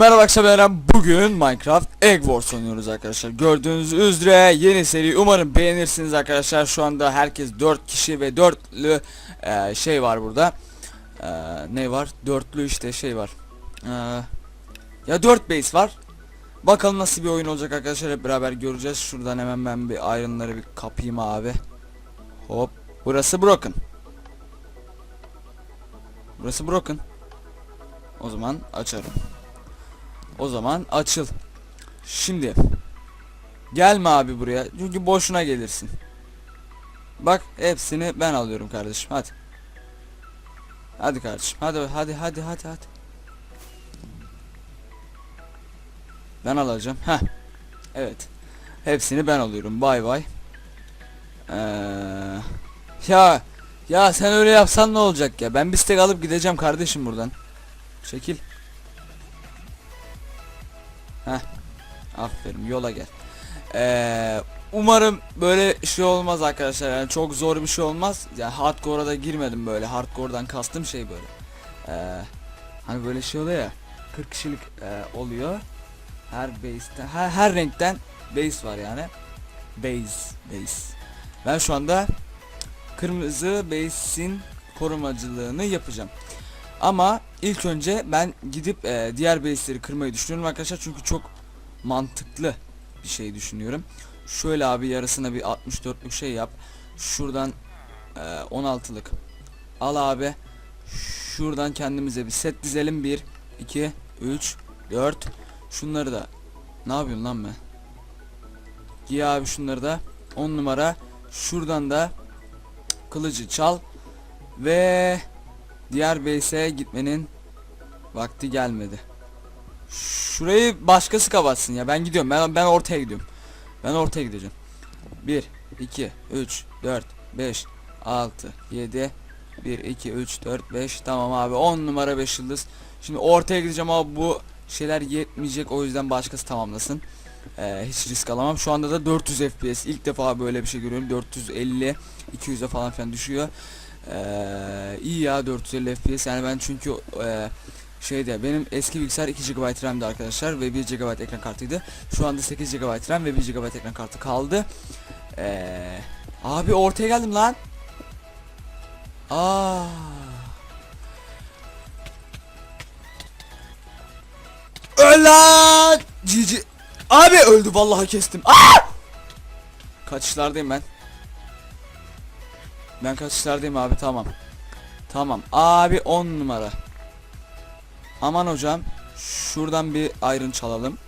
Merhaba akşamlar bugün Minecraft Egg Wars oynuyoruz arkadaşlar. Gördüğünüz üzere yeni seri. Umarım beğenirsiniz arkadaşlar. Şu anda herkes 4 kişi ve dörtlü e, şey var burada. E, Ne var? Dörtlü işte şey var. E, Ya 4 base var. Bakalım nasıl bir oyun olacak arkadaşlar. Hep beraber göreceğiz. Şuradan hemen ben bir iron'ları bir kapayım abi. Hop. Burası broken. Burası broken. O zaman açarım o zaman açıl. Şimdi. Gelme abi buraya. Çünkü boşuna gelirsin. Bak hepsini ben alıyorum kardeşim. Hadi. Hadi kardeşim. Hadi hadi hadi hadi hadi. Ben alacağım. Ha. Evet. Hepsini ben alıyorum. Bay bay. Ee, ya ya sen öyle yapsan ne olacak ya? Ben bir stek alıp gideceğim kardeşim buradan. Çekil. Heh. Aferin yola gel. Ee, umarım böyle şey olmaz arkadaşlar. Yani çok zor bir şey olmaz. Yani hardcore'a da girmedim böyle. Hardcore'dan kastım şey böyle. Ee, hani böyle şey oluyor ya. 40 kişilik e, oluyor. Her base'ten her, her renkten base var yani. Base, base. Ben şu anda kırmızı base'in korumacılığını yapacağım. Ama ilk önce ben gidip e, diğer base'leri kırmayı düşünüyorum arkadaşlar çünkü çok mantıklı bir şey düşünüyorum. Şöyle abi yarısına bir 64'lük şey yap. Şuradan e, 16'lık al abi. Şuradan kendimize bir set dizelim. 1 2 3 4 Şunları da ne yapıyorsun lan ben? Giy abi şunları da 10 numara. Şuradan da kılıcı çal ve Diğer base'e gitmenin vakti gelmedi. Şurayı başkası kapatsın ya. Ben gidiyorum. Ben ben ortaya gidiyorum. Ben ortaya gideceğim. 1 2 3 4 5 6 7 1 2 3 4 5 tamam abi 10 numara 5 yıldız. Şimdi ortaya gideceğim ama bu şeyler yetmeyecek o yüzden başkası tamamlasın. Ee, hiç risk alamam. Şu anda da 400 FPS. İlk defa böyle bir şey görüyorum. 450 200'e falan filan düşüyor. Ee, iyi ya 450 FPS yani ben çünkü e, şeyde benim eski bilgisayar 2 GB RAM'di arkadaşlar ve 1 GB ekran kartıydı. Şu anda 8 GB RAM ve 1 GB ekran kartı kaldı. Ee, abi ortaya geldim lan. Aa. Öl! Cici. Abi öldü vallahi kestim. Aa! Kaçışlardayım ben. Ben kaçışlardayım abi tamam. Tamam abi 10 numara. Aman hocam. Şuradan bir ayrın çalalım.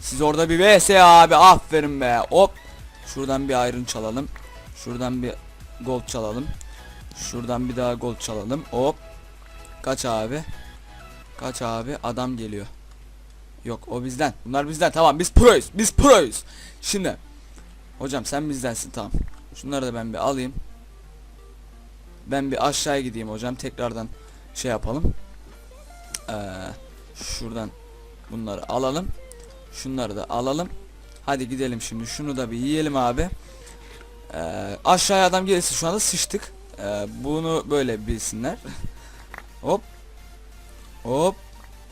Siz orada bir vs abi aferin be hop. Şuradan bir ayrın çalalım. Şuradan bir gold çalalım. Şuradan bir daha gold çalalım. Hop. Kaç abi? Kaç abi? Adam geliyor. Yok o bizden. Bunlar bizden. Tamam biz proyuz. Biz proyuz. Şimdi. Hocam sen bizdensin tamam. Şunları da ben bir alayım. Ben bir aşağıya gideyim hocam. Tekrardan şey yapalım. Ee, şuradan bunları alalım. Şunları da alalım. Hadi gidelim şimdi. Şunu da bir yiyelim abi. Ee, aşağıya adam gelirse şu anda sıçtık. Ee, bunu böyle bilsinler. Hop. Hop.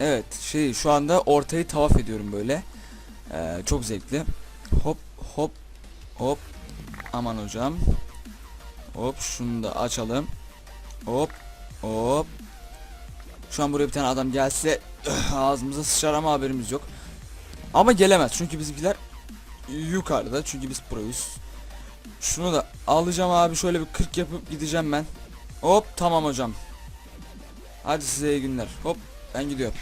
Evet şey şu anda ortayı tavaf ediyorum böyle. Ee, çok zevkli. Hop hop hop Aman hocam. Hop şunu da açalım. Hop hop. Şu an buraya bir tane adam gelse ağzımıza sıçar ama haberimiz yok. Ama gelemez çünkü bizimkiler yukarıda çünkü biz proyuz. Şunu da alacağım abi şöyle bir 40 yapıp gideceğim ben. Hop tamam hocam. Hadi size iyi günler. Hop ben gidiyorum.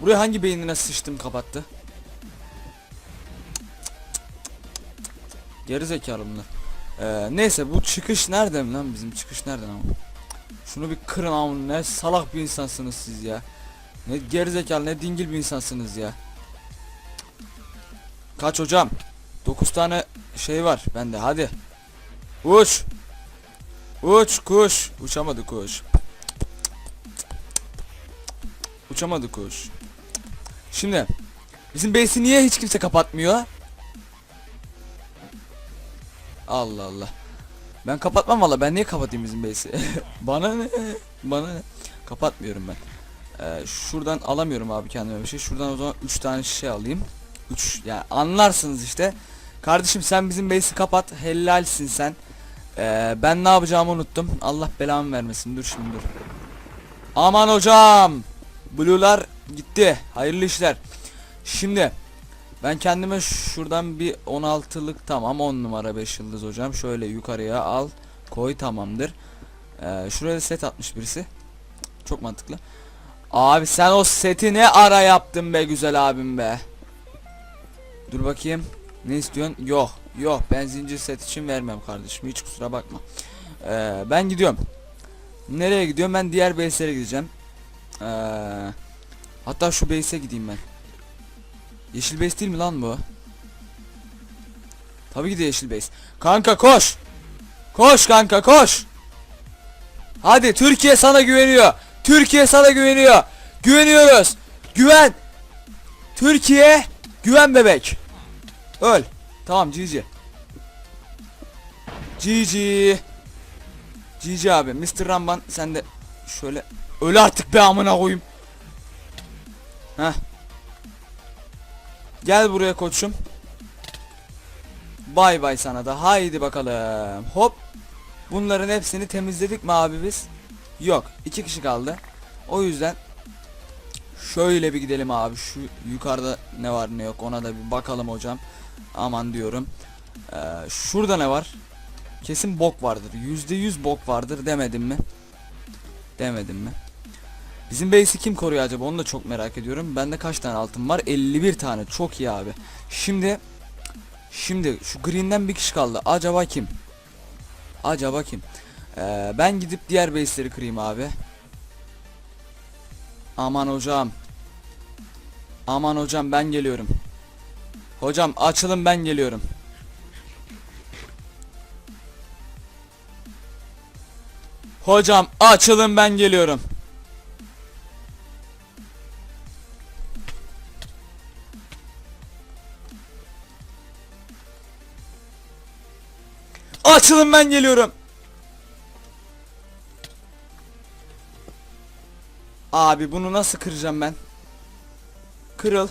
Buraya hangi beynine sıçtım kapattı? Geri zekalı. Ee, neyse bu çıkış nerede lan bizim çıkış nereden ama? Şunu bir kırın ama ne salak bir insansınız siz ya. Ne geri zekalı ne dingil bir insansınız ya. Kaç hocam? 9 tane şey var bende hadi. Uç. Uç kuş. Uçamadı kuş. Uçamadı kuş. Şimdi bizim base'i niye hiç kimse kapatmıyor? Allah Allah. Ben kapatmam valla. Ben niye kapatayım bizim base'i? Bana ne? Bana ne? Kapatmıyorum ben. Ee, şuradan alamıyorum abi kendime bir şey. Şuradan o zaman 3 tane şişe alayım. 3 yani anlarsınız işte. Kardeşim sen bizim base'i kapat. Helalsin sen. Ee, ben ne yapacağımı unuttum. Allah belamı vermesin. Dur şimdi dur. Aman hocam. Blue'lar gitti. Hayırlı işler. Şimdi ben kendime şuradan bir 16'lık tamam 10 numara 5 yıldız hocam. Şöyle yukarıya al. Koy tamamdır. Ee, şuraya set atmış birisi. Çok mantıklı. Abi sen o seti ne ara yaptın be güzel abim be. Dur bakayım. Ne istiyorsun? Yok. Yok ben zincir set için vermem kardeşim. Hiç kusura bakma. Ee, ben gidiyorum. Nereye gidiyorum? Ben diğer base'lere gideceğim. Ee, hatta şu base'e gideyim ben. Yeşil base değil mi lan bu? Tabii ki de yeşil base. Kanka koş. Koş kanka koş. Hadi Türkiye sana güveniyor. Türkiye sana güveniyor. Güveniyoruz. Güven. Türkiye güven bebek. Öl. Tamam GG. GG. GG abi. Mr. Ramban sen de şöyle öl artık be amına koyayım. Heh. Gel buraya koçum. Bay bay sana da. Haydi bakalım. Hop. Bunların hepsini temizledik mi abi biz? Yok. iki kişi kaldı. O yüzden şöyle bir gidelim abi. Şu yukarıda ne var ne yok ona da bir bakalım hocam. Aman diyorum. Ee, şurada ne var? Kesin bok vardır. Yüzde yüz bok vardır demedim mi? Demedim mi? Bizim base'i kim koruyor acaba onu da çok merak ediyorum. Bende kaç tane altın var? 51 tane. Çok iyi abi. Şimdi Şimdi şu green'den bir kişi kaldı. Acaba kim? Acaba kim? Ee, ben gidip diğer base'leri kırayım abi. Aman hocam. Aman hocam ben geliyorum. Hocam açılın ben geliyorum. Hocam açılın ben geliyorum. Açılın ben geliyorum. Abi bunu nasıl kıracağım ben? Kırıl.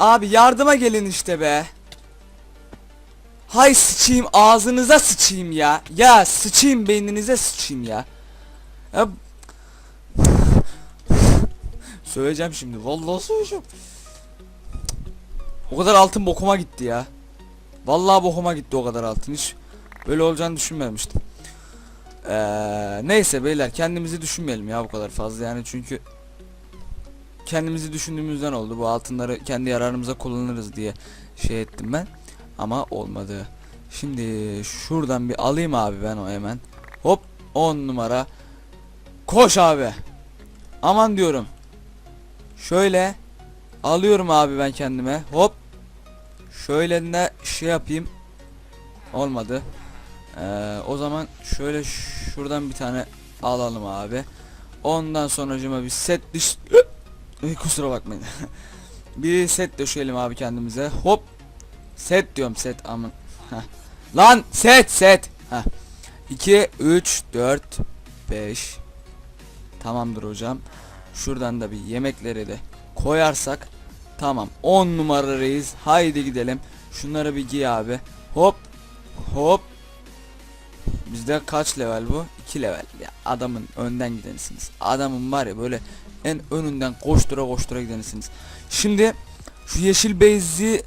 Abi yardıma gelin işte be. Hay sıçayım ağzınıza sıçayım ya. Ya sıçayım beyninize sıçayım ya. ya... söyleyeceğim şimdi. Vallahi söyleyeceğim. O kadar altın bokuma gitti ya. Vallahi bokuma gitti o kadar altın hiç. Böyle olacağını düşünmemiştim. Ee, neyse beyler kendimizi düşünmeyelim ya bu kadar fazla yani çünkü kendimizi düşündüğümüzden oldu. Bu altınları kendi yararımıza kullanırız diye şey ettim ben. Ama olmadı. Şimdi şuradan bir alayım abi ben o hemen. Hop 10 numara. Koş abi. Aman diyorum. Şöyle alıyorum abi ben kendime. Hop. Şöyle ne şey yapayım. Olmadı. Ee, o zaman şöyle şuradan bir tane alalım abi. Ondan sonracıma bir set düş... Kusura bakmayın. bir set döşeyelim abi kendimize. Hop. Set diyorum set. Heh. Lan set set. Heh. 2 3 4 5 Tamamdır hocam. Şuradan da bir yemekleri de koyarsak tamam 10 numara reis. Haydi gidelim. Şunları bir giy abi. Hop hop Bizde kaç level bu? 2 level. Ya adamın önden gidenisiniz. Adamın var ya böyle en önünden koştura koştura gidenisiniz. Şimdi şu yeşil base'i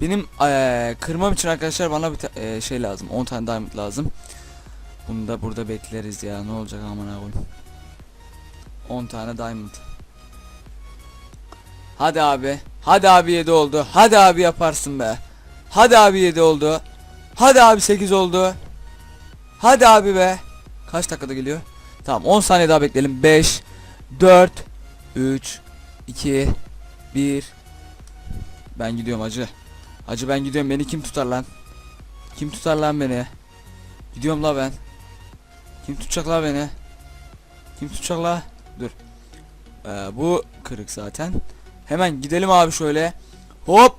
benim eee, kırmam için arkadaşlar bana bir eee, şey lazım. 10 tane diamond lazım. Bunu da burada bekleriz ya. Ne olacak aman koyayım. 10 tane diamond. Hadi abi. Hadi abi 7 oldu. Hadi abi yaparsın be. Hadi abi 7 oldu. Hadi abi 8 oldu. Hadi abi be. Kaç dakikada geliyor? Tamam 10 saniye daha bekleyelim. 5 4 3 2 1 Ben gidiyorum acı. Acı ben gidiyorum. Beni kim tutar lan? Kim tutar lan beni? Gidiyorum la ben. Kim tutacak la beni? Kim tutacak la? Dur. Ee, bu kırık zaten. Hemen gidelim abi şöyle. Hop.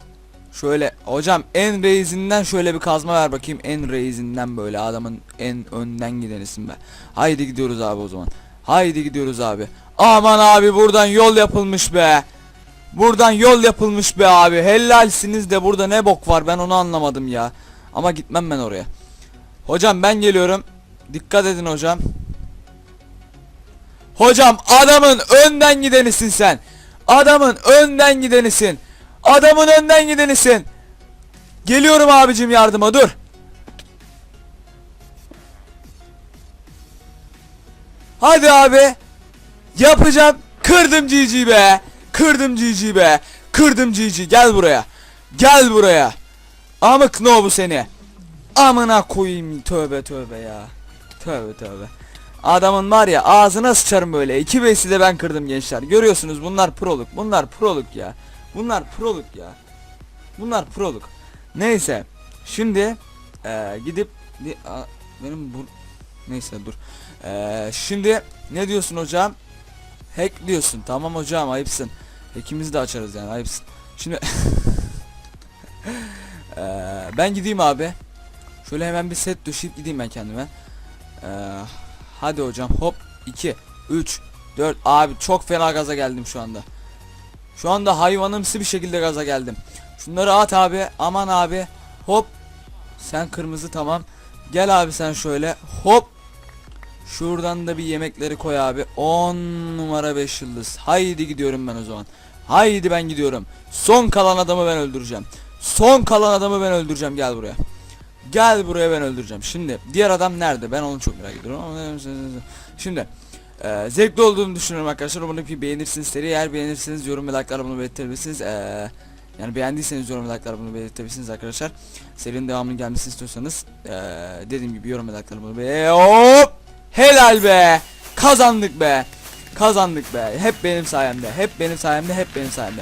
Şöyle hocam en reizinden şöyle bir kazma ver bakayım en reizinden böyle adamın en önden gidenisin be. Haydi gidiyoruz abi o zaman. Haydi gidiyoruz abi. Aman abi buradan yol yapılmış be. Buradan yol yapılmış be abi. Helalsiniz de burada ne bok var ben onu anlamadım ya. Ama gitmem ben oraya. Hocam ben geliyorum. Dikkat edin hocam. Hocam adamın önden gidenisin sen. Adamın önden gidenisin. Adamın önden gidenisin. Geliyorum abicim yardıma dur. Hadi abi. Yapacağım. Kırdım GG be. Kırdım GG be. Kırdım GG. Gel buraya. Gel buraya. Amık no bu seni. Amına koyayım tövbe tövbe ya. Tövbe tövbe. Adamın var ya ağzına sıçarım böyle. İki besi de ben kırdım gençler. Görüyorsunuz bunlar proluk. Bunlar proluk ya. Bunlar proluk ya. Bunlar proluk. Neyse. Şimdi eee, gidip di- a- benim bu neyse dur. Eee, şimdi ne diyorsun hocam? Hack diyorsun. Tamam hocam ayıpsın. Hack'imizi de açarız yani ayıpsın. Şimdi Eee, ben gideyim abi. Şöyle hemen bir set düşeyip gideyim ben kendime. Eee, hadi hocam hop 2 3 4 abi çok fena gaza geldim şu anda. Şu anda hayvanımsı bir şekilde gaza geldim. Şunları at abi. Aman abi. Hop. Sen kırmızı tamam. Gel abi sen şöyle. Hop. Şuradan da bir yemekleri koy abi. 10 numara 5 yıldız. Haydi gidiyorum ben o zaman. Haydi ben gidiyorum. Son kalan adamı ben öldüreceğim. Son kalan adamı ben öldüreceğim. Gel buraya. Gel buraya ben öldüreceğim. Şimdi diğer adam nerede? Ben onu çok merak ediyorum. Şimdi ee, zevkli olduğunu düşünüyorum arkadaşlar. Umarım ki beğenirsiniz seri. Eğer beğenirseniz yorum ve like'larla bunu belirtebilirsiniz. Ee, yani beğendiyseniz yorum ve like'larla bunu belirtebilirsiniz arkadaşlar. Serinin devamının gelmesini istiyorsanız ee, dediğim gibi yorum ve like'larla bunu be hop helal be kazandık be kazandık be hep benim sayemde hep benim sayemde hep benim sayemde.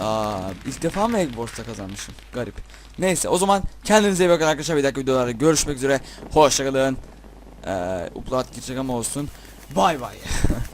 Aa, ilk defa mı Eggbors'ta kazanmışım? Garip. Neyse o zaman kendinize iyi bakın arkadaşlar. Bir dakika videolarda görüşmek üzere. Hoşçakalın. Ee, upload gidecek ama olsun. Bay bay.